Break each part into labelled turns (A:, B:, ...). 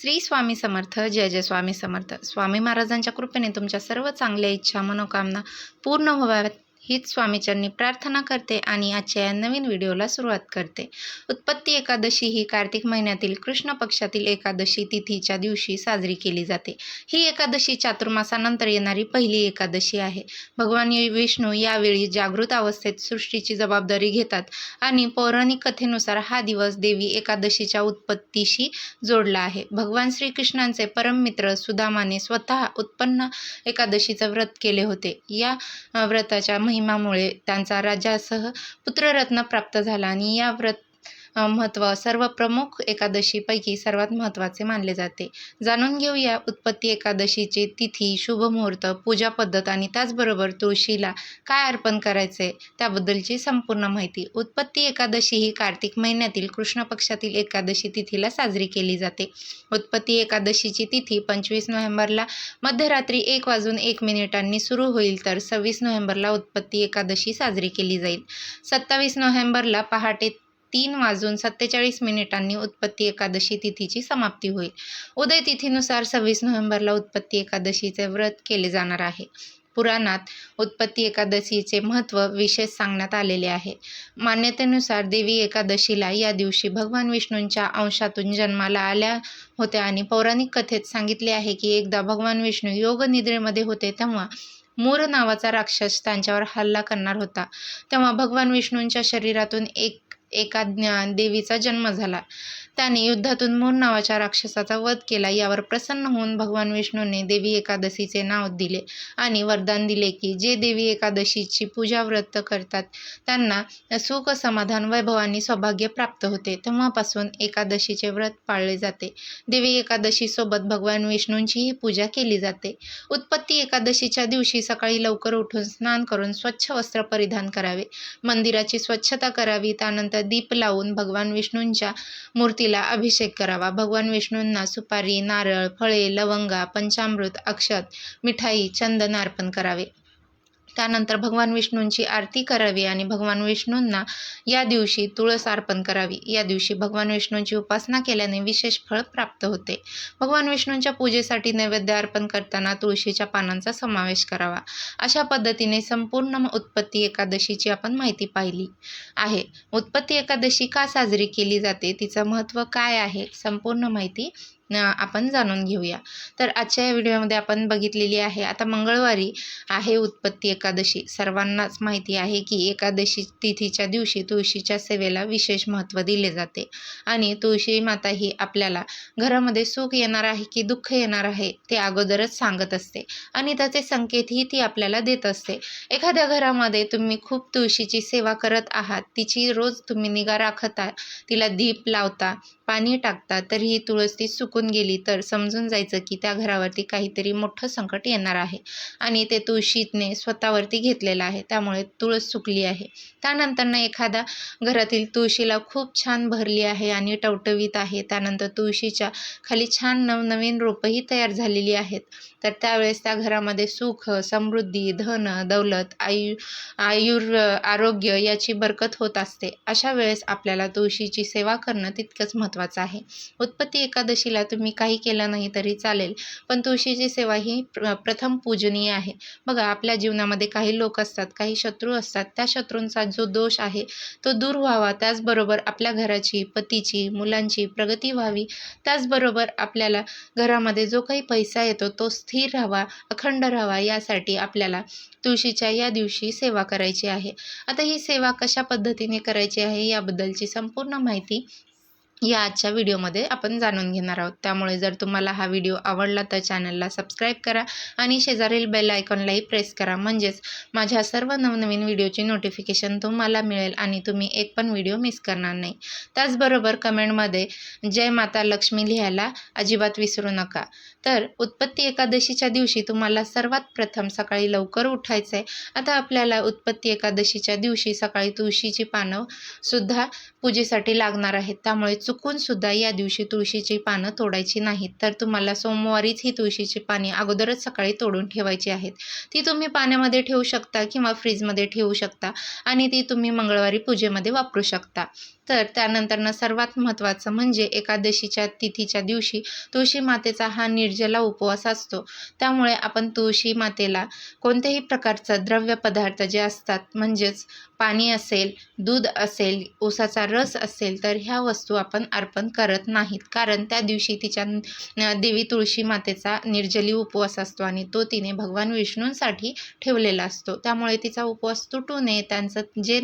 A: श्री स्वामी समर्थ जय जय स्वामी समर्थ. स्वामी महाराजांच्या कृपेने तुमच्या सर्व चांगल्या इच्छा मनोकामना पूर्ण व्हाव्यात. हीच स्वामीचरणी प्रार्थना करते आणि आजच्या या नवीन व्हिडिओला सुरुवात करते. उत्पत्ती एकादशी ही कार्तिक महिन्यातील कृष्ण पक्षातील एकादशी तिथीच्या दिवशी साजरी केली जाते. ही एकादशी चातुर्मासानंतर येणारी पहिली एकादशी आहे. भगवान विष्णू यावेळी जागृत अवस्थेत सृष्टीची जबाबदारी घेतात आणि पौराणिक कथेनुसार हा दिवस देवी एकादशीच्या उत्पत्तीशी जोडला आहे. भगवान श्रीकृष्णांचे परममित्र सुदामाने स्वतः उत्पन्न एकादशीचं व्रत केले होते. या व्रताच्या महिमामुळे त्यांचा राजासह पुत्ररत्न प्राप्त झाला आणि या व्रत महत्त्व सर्व प्रमुख एकादशीपैकी सर्वात महत्त्वाचे मानले जाते. जाणून घेऊया उत्पत्ती एकादशीची तिथी शुभ मुहूर्त पूजा पद्धत आणि त्याचबरोबर तुळशीला काय अर्पण करायचे त्याबद्दलची संपूर्ण माहिती. उत्पत्ती एकादशी ही कार्तिक महिन्यातील कृष्ण पक्षातील एकादशी तिथीला साजरी केली जाते. उत्पत्ती एकादशीची तिथी पंचवीस नोव्हेंबरला मध्यरात्री एक वाजून एक मिनिटांनी सुरू होईल तर सव्वीस नोव्हेंबरला उत्पत्ती एकादशी साजरी केली जाईल. सत्तावीस नोव्हेंबरला पहाटे तीन वाजून सत्तेचाळीस मिनिटांनी उत्पत्ती एकादशी तिथीची समाप्ती होईल. उदय तिथीनुसार सव्वीस नोव्हेंबरला उत्पत्ती एकादशीचे व्रत केले जाणार आहे. पुराणात उत्पत्ती एकादशीचे महत्त्व विशेष सांगण्यात आलेले आहे. मान्यतेनुसार देवी एकादशीला या दिवशी भगवान विष्णूंच्या अंशातून जन्माला आल्या होत्या आणि पौराणिक कथेत सांगितले आहे की एकदा भगवान विष्णू योग निद्रेमध्ये होते तेव्हा मूर नावाचा राक्षस त्यांच्यावर हल्ला करणार होता. तेव्हा भगवान विष्णूंच्या शरीरातून एक एका ज्ञा- देवीचा जन्म झाला. त्याने युद्धातून मोर नावाच्या राक्षसाचा वध केला. यावर प्रसन्न होऊन भगवान विष्णूने देवी एकादशीचे नाव दिले आणि वरदान दिले की जे देवी एकादशीची पूजा व्रत करतात त्यांना सुख समाधान वैभव आणि सौभाग्य प्राप्त होते. तेव्हापासून एकादशीचे व्रत पाळले जाते. देवी एकादशीसोबत भगवान विष्णूंचीही पूजा केली जाते. उत्पत्ती एकादशीच्या दिवशी सकाळी लवकर उठून स्नान करून स्वच्छ वस्त्र परिधान करावे. मंदिराची स्वच्छता करावी. त्यानंतर दीप लावून भगवान विष्णूंच्या मूर्ती तिला अभिषेक करावा. भगवान विष्णूंना सुपारी नारळ फळे लवंगा पंचामृत अक्षत मिठाई चंदन अर्पण करावे. त्यानंतर भगवान विष्णूंची आरती करावी आणि भगवान विष्णूंना या दिवशी तुळस अर्पण करावी. या दिवशी भगवान विष्णूंची उपासना केल्याने विशेष फळ प्राप्त होते. भगवान विष्णूंच्या पूजेसाठी नैवेद्य अर्पण करताना तुळशीच्या पानांचा समावेश करावा. अशा पद्धतीने संपूर्ण उत्पत्ती एकादशीची आपण माहिती पाहिली आहे. उत्पत्ती एकादशी का साजरी केली जाते? तिचं महत्त्व काय आहे? संपूर्ण माहिती आपण जाणून घेऊया. तर आजच्या या व्हिडिओमध्ये आपण बघितलेली आहे आता मंगळवारी आहे उत्पत्ती एकादशी. सर्वांनाच माहिती आहे की एकादशी तिथीच्या दिवशी तुळशीच्या सेवेला विशेष महत्त्व दिले जाते. आणि तुळशी माता ही आपल्याला घरामध्ये सुख येणार आहे की दुःख येणार आहे ते अगोदरच सांगत असते. आणि त्याचे संकेतही ती आपल्याला देत असते. एखाद्या घरामध्ये तुम्ही खूप तुळशीची सेवा करत आहात तिची रोज तुम्ही निगा राखता तिला दीप लावता पाणी टाकता तर ही तुळस ती सुख चुकून गेली तर समजून जायचं की त्या घरावरती काहीतरी मोठं संकट येणार आहे. आणि ते तुळशीने स्वतःवरती घेतलेलं आहे. त्यामुळे तुळस सुकली आहे. त्यानंतरनं एखादा घरातील तुळशीला खूप छान भरली आहे आणि टवटवीत आहे. त्यानंतर तुळशीच्या खाली छान नवनवीन रोपंही तयार झालेली आहेत. तर त्यावेळेस त्या घरामध्ये सुख समृद्धी धन दौलत आयु आयुर आरोग्य याची बरकत होत असते. अशा वेळेस आपल्याला तुळशीची सेवा करणं तितकंच महत्त्वाचं आहे. उत्पत्ती एकादशीला तुम्ही काही केलं नाही तरी चालेल. पण तुळशीची सेवा ही प्र प्रथम पूजनीय आहे. बघा आपल्या जीवनामध्ये काही लोक असतात काही शत्रू असतात. त्या शत्रूंचा जो दोष आहे तो दूर व्हावा. त्याचबरोबर आपल्या घराची पतीची मुलांची प्रगती व्हावी. त्याचबरोबर आपल्याला घरामध्ये जो काही पैसा येतो तो स्थिर राहावा अखंड राहावा यासाठी आपल्याला तुळशीच्या या दिवशी सेवा करायची आहे. आता ही सेवा कशा पद्धतीने करायची आहे याबद्दलची संपूर्ण माहिती या आजच्या व्हिडिओमध्ये आपण जाणून घेणार आहोत. त्यामुळे जर तुम्हाला हा व्हिडिओ आवडला तर चॅनलला सबस्क्राईब करा आणि शेजारील बेल आयकॉनलाही प्रेस करा. म्हणजेच माझ्या सर्व नवनवीन व्हिडिओची नोटिफिकेशन तुम्हाला मिळेल आणि तुम्ही एक पण व्हिडिओ मिस करणार नाही. त्याचबरोबर कमेंटमध्ये जय माता लक्ष्मी लिहायला अजिबात विसरू नका. तर उत्पत्ती एकादशीच्या दिवशी तुम्हाला सर्वात प्रथम सकाळी लवकर उठायचं आहे आता आपल्याला उत्पत्ती एकादशीच्या दिवशी सकाळी तुळशीची पानं सुद्धा पूजेसाठी लागणार आहेत. त्यामुळे चुकून सुद्धा या दिवशी तुळशीची पानं तोडायची नाहीत. तर तुम्हाला सोमवारीच ही तुळशीची पाने अगोदरच सकाळी तोडून ठेवायची आहेत. ती तुम्ही पाण्यामध्ये ठेवू शकता किंवा फ्रीजमध्ये ठेवू शकता आणि ती तुम्ही मंगळवारी पूजेमध्ये वापरू शकता. तर त्यानंतरनं सर्वात महत्त्वाचं म्हणजे एकादशीच्या तिथीच्या दिवशी तुळशी मातेचा हा निर्जला उपवास असतो. त्यामुळे आपण तुळशी मातेला कोणत्याही प्रकारचं द्रव्य पदार्थ जे असतात म्हणजेच पाणी असेल दूध असेल ऊसाचा रस असेल तर ह्या वस्तू आपण अर्पण करत नाहीत. कारण त्या दिवशी तिच्या देवी तुळशी मातेचा निर्जली उपवास असतो आणि तो तिने भगवान विष्णूंसाठी ठेवलेला असतो. त्यामुळे तिचा उपवास तुटू नये. त्यांचं जे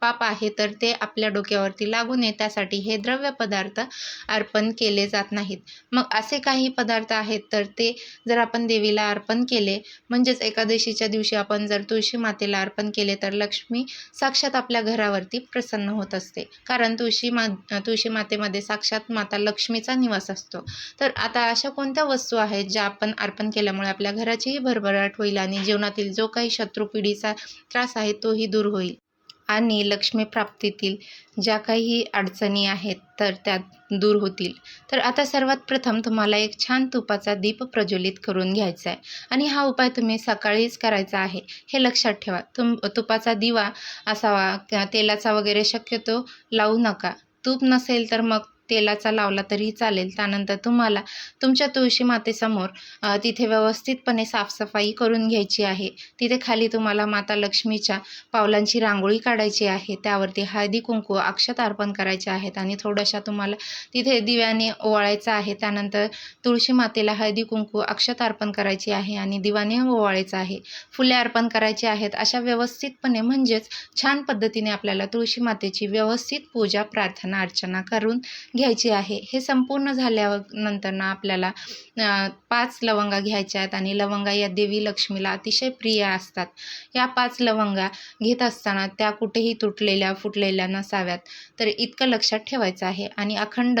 A: पाप आहे तर ते आपल्या डोक्यावर डोक्यावरती लागू नये त्यासाठी हे द्रव्य पदार्थ अर्पण केले जात नाहीत. मग असे काही पदार्थ आहेत तर ते जर आपण देवीला अर्पण केले म्हणजेच एकादशीच्या दिवशी आपण जर तुळशी मातेला अर्पण केले तर लक्ष्मी साक्षात आपल्या घरावरती प्रसन्न होत असते. कारण तुळशी मा तुळशी मातेमध्ये साक्षात माता लक्ष्मीचा निवास असतो. तर आता अशा कोणत्या वस्तू आहेत ज्या आपण अर्पण केल्यामुळे आपल्या घराचीही भरभराट होईल आणि जीवनातील जो काही शत्रू पिढीचा त्रास आहे तोही दूर होईल? आणि लक्ष्मी प्राप्तीतील ज्या काही अडचणी आहेत तर त्या दूर होतील. तर आता सर्वात प्रथम तुम्हाला एक छान तुपाचा दीप प्रज्वलित करून घ्यायचा आहे. आणि हा उपाय तुम्ही सकाळीच करायचा आहे हे लक्षात ठेवा. तुम तुपाचा दिवा असावा तेलाचा वगैरे शक्यतो लावू नका. तूप नसेल तर मग तेलाचा लावला तरीही चालेल त्यानंतर तुम्हाला तुमच्या तुळशी मातेसमोर तिथे व्यवस्थितपणे साफसफाई करून घ्यायची आहे. तिथे खाली तुम्हाला माता लक्ष्मीच्या पावलांची रांगोळी काढायची आहे. त्यावरती हळदी कुंकू अक्षत अर्पण करायचे आहेत आणि थोड्याशा तुम्हाला तिथे दिव्याने ओवाळायचं आहे. त्यानंतर तुळशी मातेला हळदी कुंकू अक्षत अर्पण करायची आहे आणि दिवाने ओवाळायचं आहे. फुले अर्पण करायची आहेत. अशा व्यवस्थितपणे म्हणजेच छान पद्धतीने आपल्याला तुळशी मातेची व्यवस्थित पूजा प्रार्थना अर्चना करून घ्यायची आहे. हे संपूर्ण झाल्यावर नंतर ना आपल्याला पाच लवंगा घ्यायच्या आहेत आणि लवंगा या देवी लक्ष्मीला अतिशय प्रिय असतात. या पाच लवंगा घेत असताना त्या कुठेही तुटलेल्या फुटलेल्या नसाव्यात. तर इतकं लक्षात ठेवायचं आहे. आणि अखंड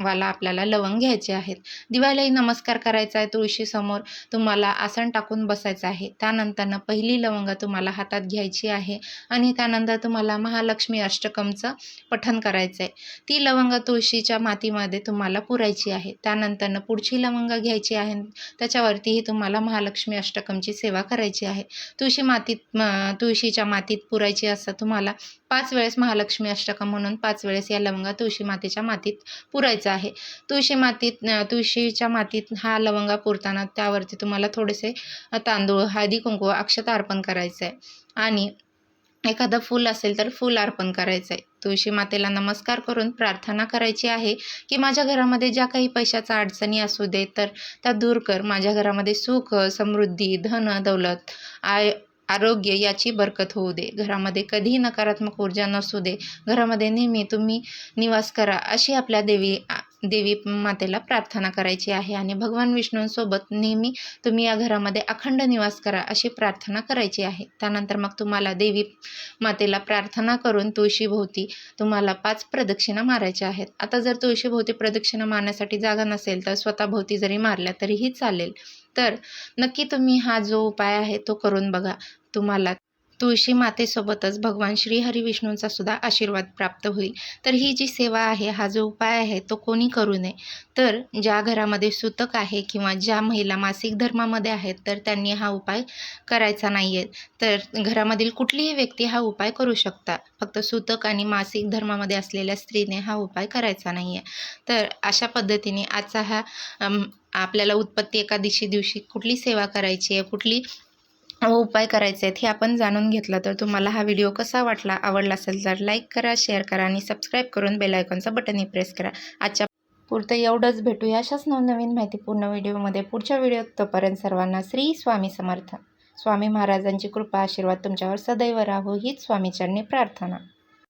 A: वाला आपल्याला लवंग घ्यायचे आहेत. दिवाळीलाही नमस्कार करायचा आहे तुळशीसमोर. तुम्हाला आसन टाकून बसायचं आहे. त्यानंतरनं पहिली लवंग तुम्हाला हातात घ्यायची आहे आणि त्यानंतर तुम्हाला महालक्ष्मी अष्टकमचं पठन करायचं आहे. ती लवंग तुळशीच्या मातीमध्ये तुम्हाला पुरायची आहे. त्यानंतरनं पुढची लवंग घ्यायची आहे. त्याच्यावरतीही तुम्हाला महालक्ष्मी अष्टकमची सेवा करायची आहे. तुळशी मातीत तुळशीच्या मातीत पुरायची असं तुम्हाला पाच वेळेस महालक्ष्मी अष्टकम म्हणून पाच वेळेस या लवंगा तुळशी मातेच्या मातीत पुरायचं आहे. तुळशी मातीत तुळशीच्या मातीत हा लवंगा पुरताना त्यावरती तुम्हाला थोडेसे तांदूळ हळदी कुंकू अक्षता अर्पण करायचं आहे आणि एखादं फूल असेल तर फूल अर्पण करायचं आहे तुळशी मातेला नमस्कार करून प्रार्थना करायची आहे की माझ्या घरामध्ये ज्या काही पैशाचा अडचणी असू दे तर त्या दूर कर. माझ्या घरामध्ये सुख समृद्धी धन दौलत आय आरोग्य याची बरकत होऊ दे. घरामध्ये कधीही नकारात्मक ऊर्जा नसू दे. घरामध्ये नेहमी तुम्ही निवास करा अशी आपल्या देवी देवी मातेला प्रार्थना करायची आहे आणि भगवान विष्णूंसोबत नेहमी तुम्ही या घरामध्ये अखंड निवास करा अशी प्रार्थना करायची आहे. त्यानंतर मग तुम्हाला देवी मातेला प्रार्थना करून तुळशीभोवती तुम्हाला पाच प्रदक्षिणा मारायच्या आहेत. आता जर तुळशीभोवती प्रदक्षिणा मारण्यासाठी जागा नसेल तर स्वतःभोवती जरी मारल्या तरीही चालेल. तर नक्की तुम्ही हा जो उपाय आहे तो करून बघा. तुम्हाला तुळशी मातेसोबतच भगवान श्री हरी विष्णूंचा सुद्धा आशीर्वाद प्राप्त होईल. तर ही जी सेवा आहे हा जो उपाय आहे तो कोणी करू नये. तर ज्या घरामध्ये सुतक आहे किंवा ज्या महिला मासिक धर्मामध्ये आहेत तर त्यांनी हा उपाय करायचा नाही आहे तर घरामधील कुठलीही व्यक्ती हा उपाय करू शकता. फक्त सुतक आणि मासिक धर्मामध्ये असलेल्या स्त्रीने हा उपाय करायचा नाही आहे तर अशा पद्धतीने आजचा हा आपल्याला उत्पत्ती एकादशी दिवशी कुठली सेवा करायची आहे कुठली उपाय करायचे आहेत हे आपण जाणून घेतलं तर तुम्हाला हा व्हिडिओ कसा वाटला आवडला असेल तर लाईक करा शेअर करा आणि सबस्क्राईब करून बेलायकॉनचं बटनही प्रेस करा. आजच्या पुरतं एवढंच भेटूया अशाच नवनवीन माहितीपूर्ण व्हिडिओमध्ये. पुढच्या व्हिडिओत तोपर्यंत सर्वांना श्री स्वामी समर्थ. स्वामी महाराजांची कृपा आशीर्वाद तुमच्यावर सदैव राहो. हीच स्वामीचरणी प्रार्थना.